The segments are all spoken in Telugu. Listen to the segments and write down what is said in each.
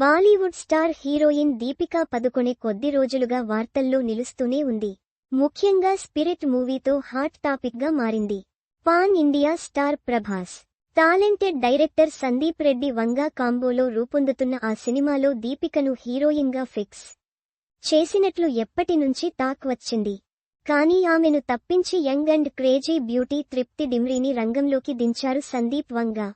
Bollywood star heroine Deepika Padukone కొద్ది రోజులుగా వార్తల్లో నిలుస్తూనే ఉంది. ముఖ్యంగా స్పిరిట్ మూవీతో హాట్ టాపిక్గా మారింది. Pan India star Prabhas. Talented director Sandeep Reddy Vanga కాంబోలో రూపొందుతున్న ఆ సినిమాలో దీపికను హీరోయిన్గా ఫిక్స్ చేసినట్లు ఎప్పటి నుంచి టాక్ వచ్చింది. కానీ ఆమెను తప్పించి యంగ్ అండ్ క్రేజీ బ్యూటీ తృప్తి డిమ్రీని రంగంలోకి దించారు సందీప్ వంగా.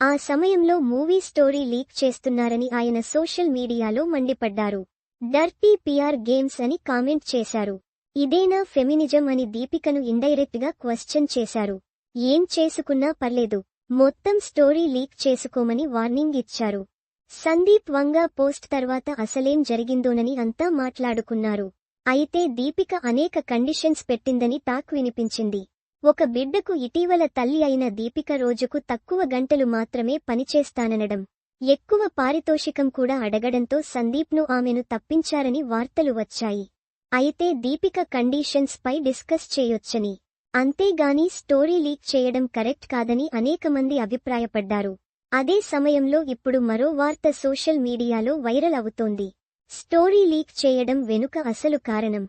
ఆ సమయంలో మూవీ స్టోరీ లీక్ చేస్తున్నారని ఆయన సోషల్ మీడియాలో మండిపడ్డారు. డర్టీ పిఆర్ గేమ్స్ అని కామెంట్ చేశారు. ఇదేనా ఫెమినిజం అని దీపికను ఇండైరెక్ట్గా క్వశ్చన్ చేశారు. ఏం చేసుకున్నా పర్లేదు. మొత్తం స్టోరీ లీక్ చేసుకోమని వార్నింగ్ ఇచ్చారు. సందీప్ వంగా పోస్ట్ తర్వాత అసలేం జరిగిందోనని అంతా మాట్లాడుకున్నారు. అయితే దీపిక అనేక కండిషన్స్ పెట్టిందని టాక్ వినిపించింది. ఒక బిడ్డకు ఇటీవల తల్లి అయిన దీపిక రోజుకు తక్కువ గంటలు మాత్రమే పనిచేస్తాననడం. ఎక్కువ పారితోషికం కూడా అడగడంతో సందీప్ను ఆమెను తప్పించారని వార్తలు వచ్చాయి. అయితే దీపిక కండీషన్స్ పై డిస్కస్ చేయొచ్చని. అంతేగాని స్టోరీ లీక్ చేయడం కరెక్ట్ కాదని అనేకమంది అభిప్రాయపడ్డారు. అదే సమయంలో ఇప్పుడు మరో వార్త సోషల్ మీడియాలో వైరల్ అవుతోంది. స్టోరీ లీక్ చేయడం వెనుక అసలు కారణం?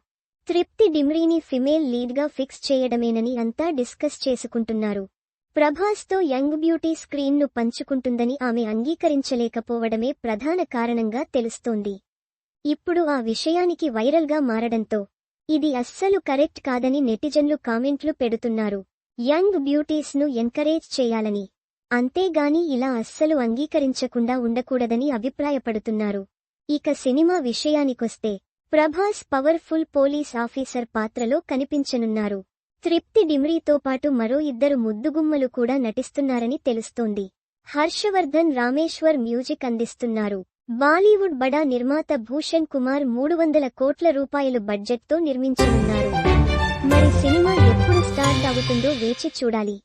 తృప్తి డిమ్రీని ఫిమేల్ లీడ్గా ఫిక్స్ చేయడమేనని అంతా డిస్కస్ చేసుకుంటున్నారు. ప్రభాస్తో యంగ్ బ్యూటీ స్క్రీన్ను పంచుకుంటుందని ఆమె అంగీకరించలేకపోవడమే ప్రధాన కారణంగా తెలుస్తోంది. ఇప్పుడు ఆ విషయానికి వైరల్గా మారడంతో ఇది అస్సలు కరెక్ట్ కాదని నెటిజన్లు కామెంట్లు పెడుతున్నారు. యంగ్ బ్యూటీస్ను ఎంకరేజ్ చేయాలని. అంతేగాని ఇలా అస్సలు అంగీకరించకుండా ఉండకూడదని అభిప్రాయపడుతున్నారు. ఇక సినిమా విషయానికొస్తే ప్రభాస్ పవర్ఫుల్ పోలీస్ ఆఫీసర్ పాత్రలో కనిపించనున్నారు. తృప్తి డిమ్రీతో పాటు మరో ఇద్దరు ముద్దుగుమ్మలు కూడా నటిస్తున్నారని తెలుస్తోంది. హర్షవర్ధన్ రామేశ్వర్ మ్యూజిక్ అందిస్తున్నారు. బాలీవుడ్ బడా నిర్మాత భూషణ్ కుమార్ మూడు వందల కోట్ల రూపాయలు బడ్జెట్తో నిర్మించనున్నారు. మరి సినిమా ఎప్పుడు స్టార్ట్ అవుతుందో వేచి చూడాలి.